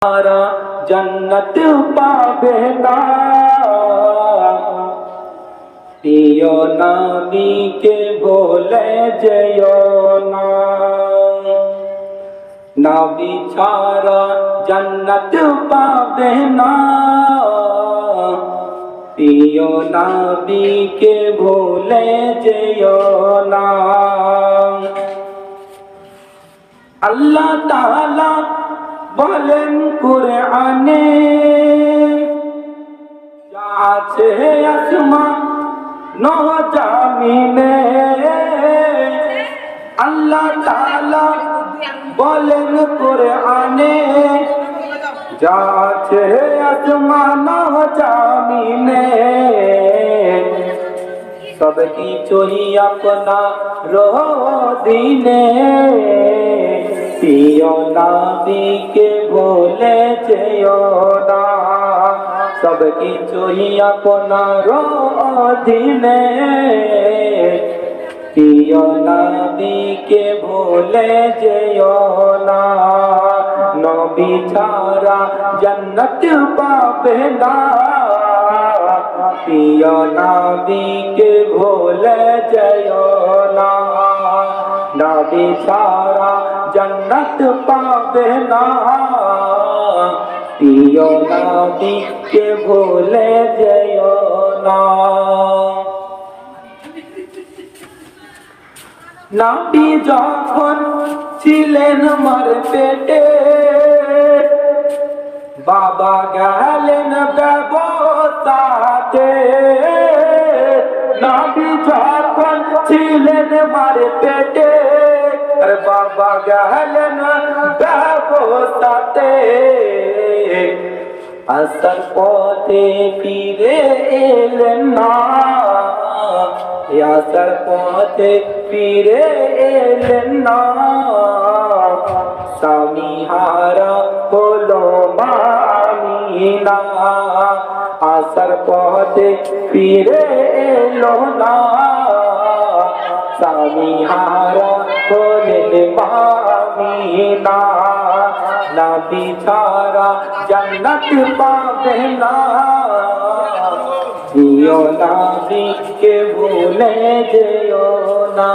তারা জন্নত পাবে না। প্রিয় নবীকে বলে যেও না। নবী ছাড়া জন্নত পাবে না। প্রিয় নবীকে ভুলে যেও না। আল্লাহ তাআলা বলেন কুরআনে, যা আছে আসমান নহ জামিনে আল্লাহ তাআলা বলেন কুরআনে, যা আছে আসমান নহ জামিনে সব কিছুই আপনা রোদিনে প্রিয় নাবিকে বলে যেও না। সব কিছুই আপনা রোদিনে প্রিয় নাবিকে ভুলে যেও না। নবী ছাড়া জন্নত পাবে না। প্রিয় নাবিকে ভুলে যেও না। নবী ছাড়া জন্নত পাবে না। প্রিয় নাবিকে ভুলে যেও না। নাবি যখন ছিলেন মার পেটে, বাবা গেলেন ব্যবস্থাতে নাবি যখন ছিলেন মার পেটে আর বাবা গেলেন ব্যবস্থাতে আসার পথে ফিরে এলেন। না আসার পথে ফিরে এলেন। না স্বামী হারা হলো মামিনা আসার পথে ফিরে এলো না। স্বামী হারা মামিনা নবী ছাড়া জন্নত পাবে না। জিও নবী কে ভুলে যেও না।